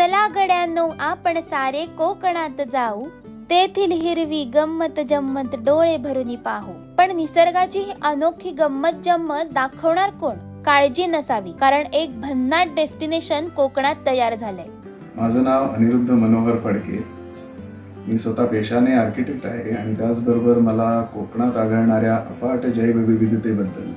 चला गड्यांनो आपण सारे कोकणात जाऊ. तेथील हिरवी गंमत जम्मत डोळे भरून पाहू. पण निसर्गाची ही अनोखी गंमत जम्मत दाखवणार कोण? काळजी नसावी कारण एक भन्नाट डेस्टिनेशन कोकणात तयार झालंय. माझं नाव अनिरुद्ध मनोहर फडके. मी स्वतः पेशाने आर्किटेक्ट आहे आणि त्याचबरोबर मला कोकणात आढळणाऱ्या अफाट जैवविविधतेबद्दल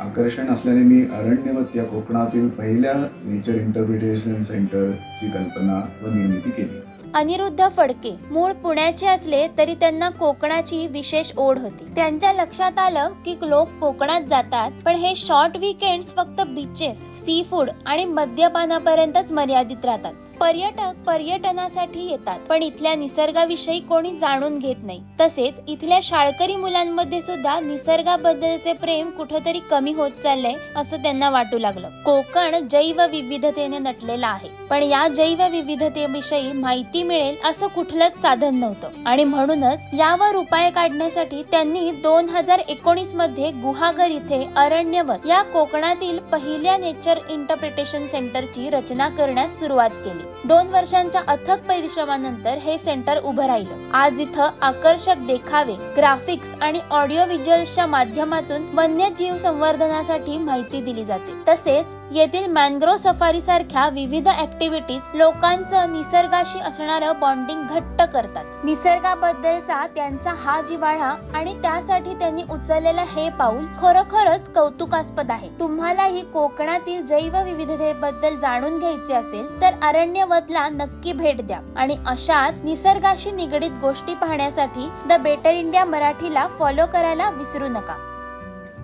आकर्षण असल्याने मी अरण्यवत या कोकणातील पहिल्या नेचर इंटरप्रिटेशन सेंटरची कल्पना व निर्मिती केली. अनिरुद्ध फडके मूळ पुण्याचे असले तरी त्यांना कोकणाची विशेष ओढ होती. त्यांच्या लक्षात आलं की लोक कोकणात जातात पण हे शॉर्ट विकेंड्स फक्त बीचेस सी फूड आणि मद्यपानापर्यंतच मर्यादित राहतात. पर्यटक पर्यटनासाठी येतात पण इथल्या निसर्गाविषयी कोणी जाणून घेत नाही. तसेच इथल्या शाळकरी मुलांमध्ये सुद्धा निसर्गाबद्दलचे प्रेम कुठेतरी कमी होत चाललंय असं त्यांना वाटू लागलं. कोकण जैव विविधतेने नटलेला आहे. पण या जैवविविधतेविषयी माहिती मिळेल असं कुठलंच साधन नव्हतं. आणि म्हणूनच यावर उपाय काढण्यासाठी त्यांनी दोन हजार एकोणीसमध्ये गुहागर इथे अरण्यवत या कोकणातील पहिल्या नेचर इंटरप्रिटेशन सेंटरची रचना करण्यास सुरुवात केली. दोन वर्षांच्या अथक परिश्रमानंतर हे सेंटर उभं राहिलं. आज इथं आकर्षक देखावे ग्राफिक्स आणि ऑडिओ व्हिज्युअल्सच्या माध्यमातून वन्यजीव संवर्धनासाठी माहिती दिली जाते. तसेच येथील मॅनग्रोव सफारी सारख्या विविध ऍक्टिव्हिटीज लोकांचं निसर्गाशी असणारं बॉन्डिंग घट्ट करतात. निसर्गाबद्दलचा त्यांचा हा जिवाळा आणि त्यासाठी त्यांनी उचललेलं हे पाऊल खरोखरच कौतुकास्पद आहे. तुम्हालाही कोकणातील जैवविविधतेबद्दल जाणून घ्यायचे असेल तर अरण्यवतला नक्की भेट द्या. आणि अशाच निसर्गाशी निगडीत गोष्टी पाहण्यासाठी द बेटर इंडिया मराठीला फॉलो करायला विसरू नका.